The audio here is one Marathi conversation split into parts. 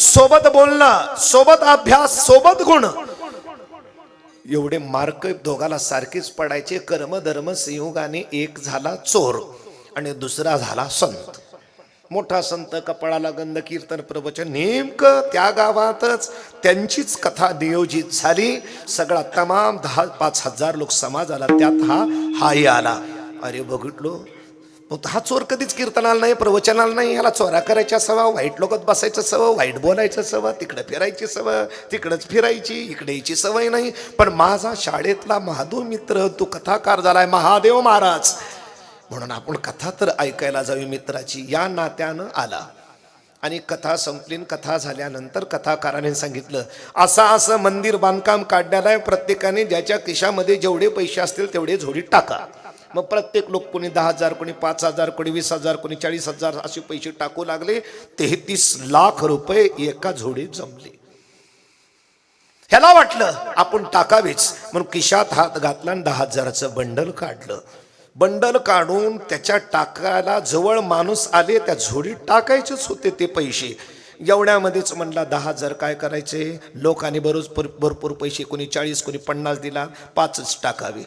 सोबत बोलणं सोबत अभ्यास सोबत गुण. एवढे मार्क दोघाला सारखेच पडायचे कर्म धर्म संयोगाने एक झाला चोर आणि दुसरा झाला संत. मोठा संत कपाळाला गंध कीर्तन प्रवचन नेमकं त्या गावातच त्यांचीच कथा नियोजित झाली. सगळा तमाम दहा पाच हजार लोक समाजाला त्यात हा हाही आला. अरे बघितलो मग हा चोर कधीच कीर्तनाला नाही प्रवचनाला नाही ह्याला चोरा करायच्या सवा वाईट लोकत बसायचं सवं वाईट बोलायचं सवं तिकडं फिरायची सवय तिकडंच फिरायची इकडे यायची सवय नाही. पण माझा शाळेतला महादेव मित्र तू कथाकार झालाय महादेव महाराज. म्हणून आपण कथा तर ऐकायला जावी मित्राची. या नात्यानं आला. आणि कथा संपलीन कथा झाल्यानंतर कथाकाराने सांगितलं असं असं मंदिर बांधकाम काढण्याला प्रत्येकाने ज्याच्या खिशामध्ये जेवढे पैसे असतील तेवढे झोडीत टाका. मग प्रत्येक लोक कोणी दहा हजार कोणी पाच हजार कोणी वीस हजार कोणी चाळीस हजार असे पैसे टाकू लागले तेहतीस लाख रुपये एका झोडीत जमले. ह्याला वाटलं आपण टाकावेच. म्हणून किशात हात घातला आणि दहा हजाराचं बंडल काढलं. बंडल काढून त्याच्या टाकायला जवळ माणूस आले त्या झोडीत टाकायचेच होते ते पैसे. एवढ्यामध्येच म्हणला दहा हजार काय करायचे? लोकांनी बरोच भरपूर पैसे कोणी चाळीस कोणी पन्नास दिला पाचच टाकावे.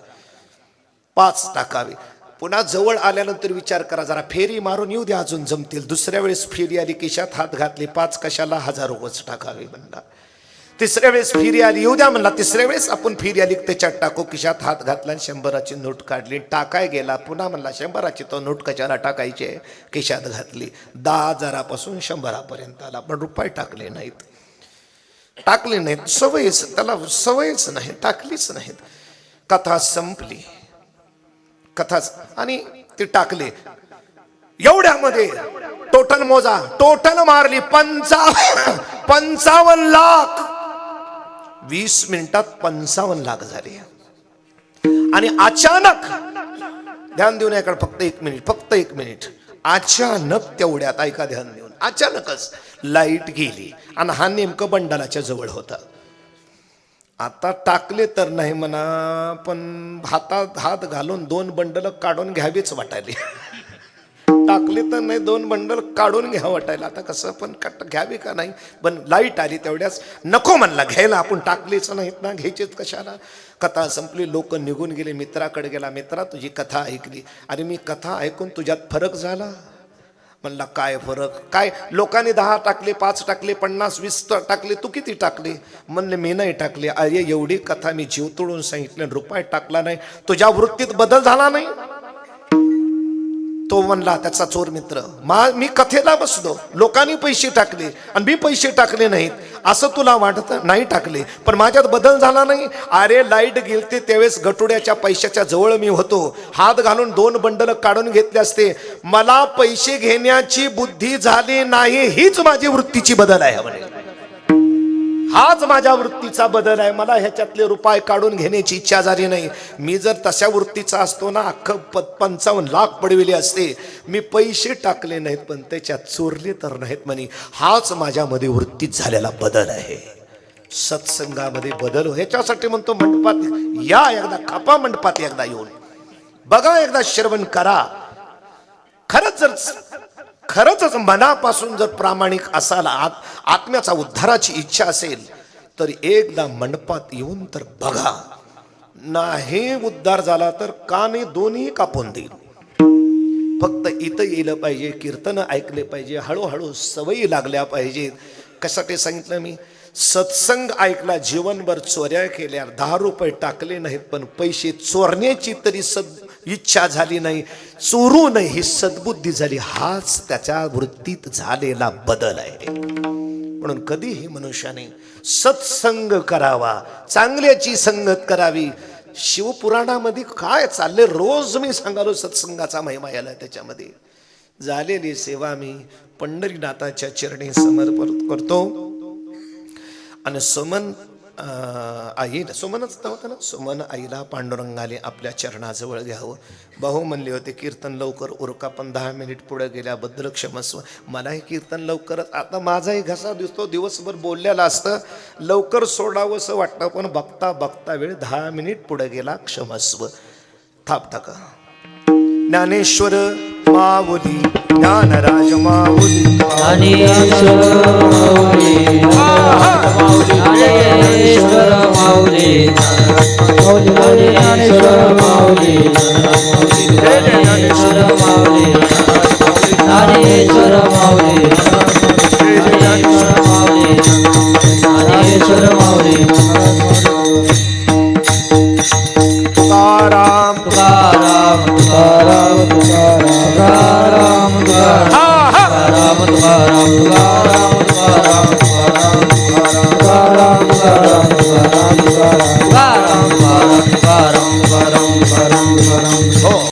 पाच टाकावे. पुन्हा जवळ आल्यानंतर विचार करा जरा फेरी मारून येऊ द्या अजून जमतील. दुसऱ्या वेळेस फेरी आली किशात हात घातले पाच कशाला हजार रुपयेच टाकावे म्हणला. तिसऱ्या वेळेस फिरी आली येऊ द्या म्हणला. तिसऱ्या वेळेस आपण फिरी आली त्याच्यात टाकू किशात हात घातला आणि शंभराची नोट काढली. टाकाय गेला पुन्हा म्हणला शंभराची तो नोट कशाला टाकायची किशात घातली. दहा हजारापासून शंभरापर्यंत आला पण रुपये टाकले नाहीत. टाकले नाहीत. सवयच त्याला सवयच नाही टाकलीच नाहीत. कथा संपली. कथाच आणि ते टाकले. एवढ्यामध्ये टोटल मोजा. टोटल मारली. पंचा पंचावन्न लाख. वीस मिनिटात पंचावन्न लाख झाले. आणि अचानक ध्यान देऊन याकडे फक्त एक मिनिट फक्त एक मिनिट. अचानक तेवढ्यात ऐका ध्यान देऊन. अचानकच लाइट गेली. आणि हा नेमकं बंडलाच्या जवळ होता. आता टाकले तर नाही म्हणा पण हातात हात घालून दोन बंडल काढून घ्यावीच वाटायले. टाकले तर नाही दोन बंडल काढून घ्या वाटायला. आता कसं पण घ्यावी का नाही? पण लाइट आली तेवढ्याच नको म्हणला घ्यायला आपण टाकलीच नाहीत ना घ्यायचेच कशाला? कथा संपली लोक निघून गेले मित्राकडे गेला मित्रा तुझी कथा ऐकली. अरे मी कथा ऐकून तुझ्यात फरक झाला? म्हणला काय फरक? काय? लोकांनी दहा टाकले पाच टाकले पन्नास वीस टाकले तू किती टाकले? म्हणले मी नाही टाकले. अरे एवढी कथा मी जीव तोडून सांगितले रुपये टाकला नाही. तुझ्या वृत्तीत बदल झाला नाही? तो म्हणला त्याचा चोर मित्र मा मी कथेला बसलो. लोकांनी पैसे टाकले आणि मी पैसे टाकले नाहीत. असं तुला वाटत नाही टाकले. पण माझ्यात बदल झाला नाही. अरे लाइट गेलते त्यावेळेस गटुड्याच्या पैशाच्या जवळ मी होतो. हात घालून दोन बंडल काढून घेतले असते. मला पैसे घेण्याची बुद्धी झाली नाही. हीच माझी वृत्तीची बदल आहे म्हणे हाच माझ्या वृत्तीचा बदल आहे. मला ह्याच्यातले रुपाय काढून घेण्याची इच्छा झाली नाही. मी जर तशा वृत्तीचा असतो ना अख्खं प पंचावन्न लाख पडविले असते. मी पैसे टाकले नाहीत पण त्याच्यात चोरले तर नाहीत म्हणे. हाच माझ्यामध्ये वृत्तीत झालेला बदल आहे. सत्संगामध्ये बदल हो. ह्याच्यासाठी म्हणतो मंडपात या एकदा खपा मंडपात एकदा येऊन. बघा एकदा श्रवण करा. खरंच जर खरंच मनापासून जर प्रामाणिक असाल आत आत्म्याचा उद्धाराची इच्छा असेल तर एकदा मंडपात येऊन तर बघा. नाही उद्धार झाला तर काने दोन्ही कापून देईल. फक्त इथं येलं पाहिजे कीर्तन ऐकले पाहिजे हळूहळू सवयी लागल्या पाहिजेत. कशासाठी सांगितलं मी? सत्संग ऐकला जीवनभर चोऱ्या केल्या दहा रुपये टाकले नाहीत पण पैसे चोरण्याची तरी सद इच्छा झाली नाही चोरू नाही ही सद्बुद्धी झाली. हाच त्याच्या वृत्तीत झालेला बदल आहे. म्हणून कधीही मनुष्याने सत्संग करावा चांगल्याची संगत करावी. शिवपुराणामध्ये काय चालले रोज मी सांगालो सत्संगाचा महिमा याला त्याच्यामध्ये. झालेली सेवा मी पंढरीनाथाच्या चरणी समर्पण करतो. आणि समन अं, आई सुमनच तर होतं ना? सुमन आईला पांडुरंगाने आपल्या चरणाजवळ घ्यावं. भाऊ म्हणले होते कीर्तन लवकर उरका पण दहा मिनिट पुढे गेल्याबद्दल क्षमस्व मलाही कीर्तन लवकरच आता माझाही घसा दिसतो. दिवसभर बोललेला असतं. लवकर सोडावं असं वाटतं पण बघता बघता वेळ दहा मिनिट पुढे गेला क्षमस्व थाप टाका ज्ञानेश्वर माऊली ज्ञानराज माऊली. ज्ञानेश्वर माऊली ज्ञानेश्वर माऊली। ज्ञानेश्वर माऊली। ज्ञानेश्वर माऊली। ज्ञानेश्वर राम राम राम राम तुकाराम। तुकाराम तुकाराम तुकाराम तुकाराम तुकाराम तुकाराम।